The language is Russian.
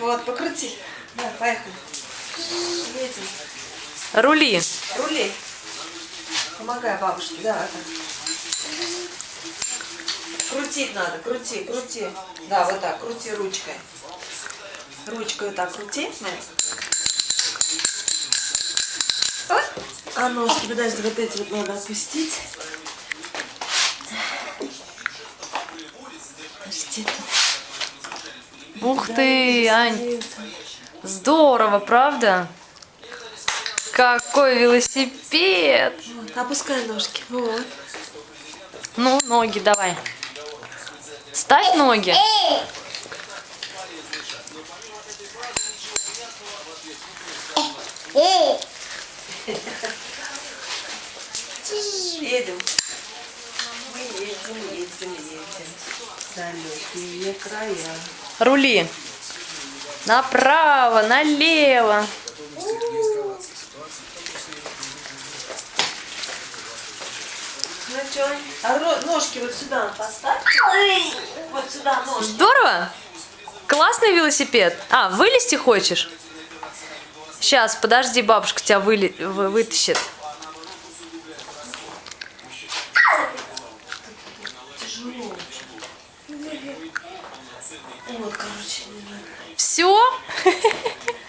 Вот, покрути. Да, поехали. Едем. Рули. Рули. Помогай бабушке, да, это. Крутить надо, крути, крути. Да, вот так, крути ручкой. Ручкой вот так крути. А ножки, подожди, вот эти вот надо опустить. Подожди, тут. Ух ты, Ань. Здорово, правда? Какой велосипед! Вот, опускай ножки. Вот. Ну, ноги давай. Ставь ноги. Едем. Едем, едем, едем. Далекие края. Рули. Направо, налево. Ну что, а ножки вот сюда поставь. Вот сюда ножки. Здорово? Классный велосипед. А, вылезти хочешь? Сейчас, подожди, бабушка тебя выли- вы- вытащит. Вот, короче, не знаю. Все?